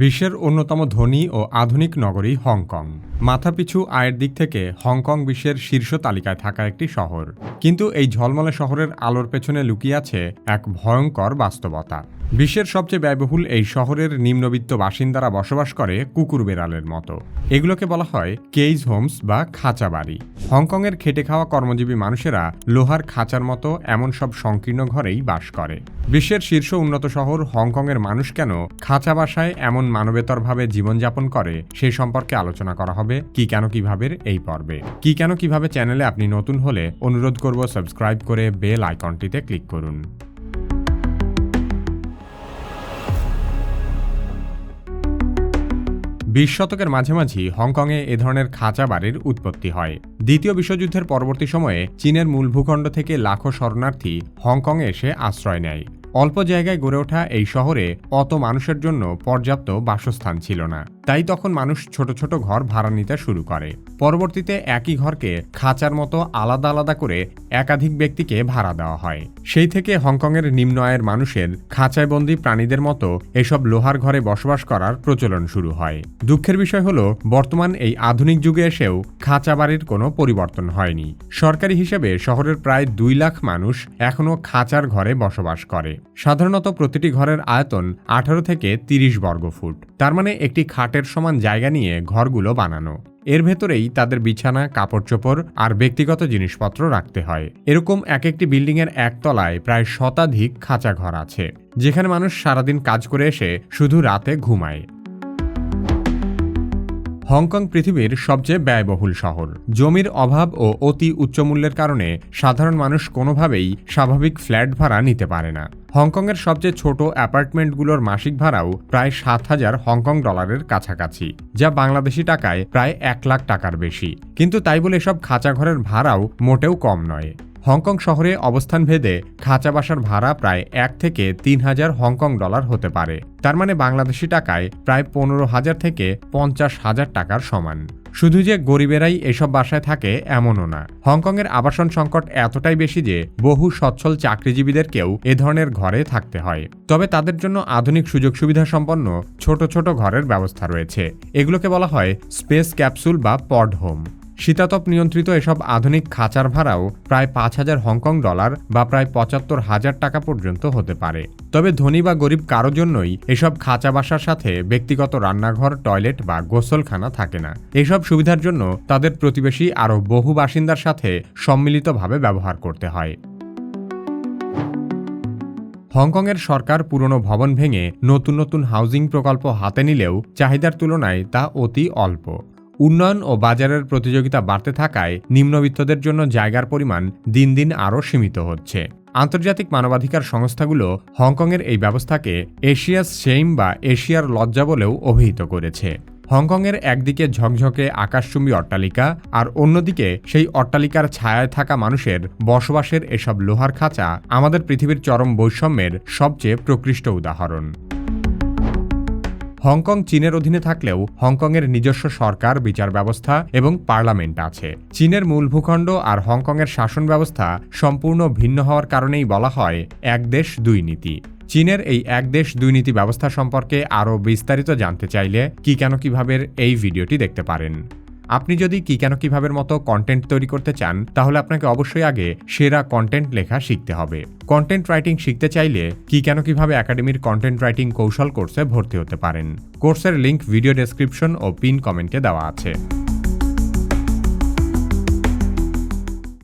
বিশ্বের অন্যতম ধনী ও আধুনিক নগরী হংকং। মাথাপিছু আয়ের দিক থেকে হংকং বিশ্বের শীর্ষ তালিকায় থাকা একটি শহর। কিন্তু এই ঝলমলে শহরের আলোর পেছনে লুকিয়ে আছে এক ভয়ঙ্কর বাস্তবতা। বিশ্বের সবচেয়ে ব্যয়বহুল এই শহরের নিম্নবিত্ত বাসিন্দারা বসবাস করে কুকুর বেড়ালের মতো। এগুলোকে বলা হয় কেইজ হোমস বা খাঁচা বাড়ি হংকংয়ের খেটে খাওয়া কর্মজীবী মানুষেরা লোহার খাঁচার মতো এমন সব সংকীর্ণ ঘরেই বাস করে। বিশ্বের শীর্ষ উন্নত শহর হংকংয়ের মানুষ কেন খাঁচা বাসায় এমন মানবেতরভাবে জীবনযাপন করে সেই সম্পর্কে আলোচনা করা হবে কি কেন কীভাবে এই পর্বে। কি কেন কীভাবে চ্যানেলে আপনি নতুন হলে অনুরোধ করব সাবস্ক্রাইব করে বেল আইকনটিতে ক্লিক করুন। বিশ শতকের মাঝামাঝি হংকংয়ে এ ধরনের খাঁচা বাড়ির উৎপত্তি হয়। দ্বিতীয় বিশ্বযুদ্ধের পরবর্তী সময়ে চীনের মূল ভূখণ্ড থেকে লাখো শরণার্থী হংকংয়ে এসে আশ্রয় নেয়। অল্প জায়গায় গড়ে ওঠা এই শহরে অত মানুষের জন্য পর্যাপ্ত বাসস্থান ছিল না। তাই তখন মানুষ ছোট ছোট ঘর ভাড়া নিতে শুরু করে। পরবর্তীতে একই ঘরকে খাঁচার মতো আলাদা আলাদা করে একাধিক ব্যক্তিকে ভাড়া দেওয়া হয়। সেই থেকে হংকংয়ের নিম্ন আয়ের মানুষের খাঁচায় বন্দি প্রাণীদের মতো এসব লোহার ঘরে বসবাস করার প্রচলন শুরু হয়। দুঃখের বিষয় হলো, বর্তমান এই আধুনিক যুগে এসেও খাঁচা বাড়ির কোনো পরিবর্তন হয়নি। সরকারি হিসেবে শহরের প্রায় দুই লাখ মানুষ এখনও খাঁচার ঘরে বসবাস করে। সাধারণত প্রতিটি ঘরের আয়তন আঠারো থেকে তিরিশ বর্গফুট। তার মানে একটি খাটের সমান জায়গা নিয়ে ঘরগুলো বানানো। এর ভেতরেই তাদের বিছানা কাপড় চোপড় আর ব্যক্তিগত জিনিসপত্র রাখতে হয়। এরকম এক একটি বিল্ডিংয়ের একতলায় প্রায় শতাধিক খাঁচা ঘর আছে, যেখানে মানুষ সারাদিন কাজ করে এসে শুধু রাতে ঘুমায়। হংকং পৃথিবীর সবচেয়ে ব্যয়বহুল শহর। জমির অভাব ও অতি উচ্চমূল্যের কারণে সাধারণ মানুষ কোনোভাবেই স্বাভাবিক ফ্ল্যাট ভাড়া নিতে পারে না। হংকংয়ের সবচেয়ে ছোট অ্যাপার্টমেন্টগুলোর মাসিক ভাড়াও প্রায় সাত হাজার হংকং ডলারের কাছাকাছি, যা বাংলাদেশি টাকায় প্রায় এক লাখ টাকার বেশি। কিন্তু তাই বলে এসব খাঁচা ঘরের ভাড়াও মোটেও কম নয়। হংকং শহরে অবস্থান ভেদে খাঁচা বাসার ভাড়া প্রায় এক থেকে তিন হাজার হংকং ডলার হতে পারে। তার মানে বাংলাদেশি টাকায় প্রায় পনেরো হাজার থেকে পঞ্চাশ হাজার টাকার সমান। শুধু যে গরিবেরাই এসব বাসায় থাকে এমনও না। হংকংয়ের আবাসন সংকট এতটাই বেশি যে বহু সচ্ছল চাকরিজীবীদেরকেও এ ধরনের ঘরে থাকতে হয়। তবে তাদের জন্য আধুনিক সুযোগ সুবিধা সম্পন্ন ছোট ছোট ঘরের ব্যবস্থা রয়েছে। এগুলোকে বলা হয় স্পেস ক্যাপসুল বা পড হোম। শীতাতপ নিয়ন্ত্রিত এসব আধুনিক খাঁচার ভাড়াও প্রায় পাঁচ হাজার হংকং ডলার বা প্রায় পঁচাত্তর হাজার টাকা পর্যন্ত হতে পারে। তবে ধনী বা গরিব কারও জন্যই এসব খাঁচা বাসার সাথে ব্যক্তিগত রান্নাঘর, টয়লেট বা গোসলখানা থাকে না। এসব সুবিধার জন্য তাদের প্রতিবেশী আরও বহু বাসিন্দার সাথে সম্মিলিতভাবে ব্যবহার করতে হয়। হংকংয়ের সরকার পুরনো ভবন ভেঙে নতুন নতুন হাউজিং প্রকল্প হাতে নিলেও চাহিদার তুলনায় তা অতি অল্প। উন্নয়ন ও বাজারের প্রতিযোগিতা বাড়তে থাকায় নিম্নবিত্তদের জন্য জায়গার পরিমাণ দিন দিন আরও সীমিত হচ্ছে। আন্তর্জাতিক মানবাধিকার সংস্থাগুলো হংকংয়ের এই ব্যবস্থাকে এশিয়াস শেইম বা এশিয়ার লজ্জা বলেও অভিহিত করেছে। হংকংয়ের একদিকে ঝকঝকে আকাশচুম্বী অট্টালিকা আর অন্যদিকে সেই অট্টালিকার ছায়ায় থাকা মানুষের বসবাসের এসব লোহার খাঁচা আমাদের পৃথিবীর চরম বৈষম্যের সবচেয়ে প্রকৃষ্ট উদাহরণ। হংকং চীনের অধীনে থাকলেও হংকংয়ের নিজস্ব সরকার, বিচার ব্যবস্থা এবং পার্লামেন্ট আছে। চীনের মূল ভূখণ্ড আর হংকংয়ের শাসন ব্যবস্থা সম্পূর্ণ ভিন্ন হওয়ার কারণেই বলা হয় এক দেশ, দুই নীতি। চীনের এই এক দেশ, দুই নীতি ব্যবস্থা সম্পর্কে আরও বিস্তারিত জানতে চাইলে কি কেন কীভাবে এই ভিডিওটি দেখতে পারেন। আপনি যদি কি কেন কীভাবে মতো কন্টেন্ট তৈরি করতে চান, তাহলে আপনাকে অবশ্যই আগে সেরা কন্টেন্ট লেখা শিখতে হবে। কন্টেন্ট রাইটিং শিখতে চাইলে কি কেন কীভাবে একাডেমির কন্টেন্ট রাইটিং কৌশল কোর্সে ভর্তি হতে পারেন। কোর্সের লিঙ্ক ভিডিও ডেসক্রিপশন ও পিন কমেন্টে দেওয়া আছে।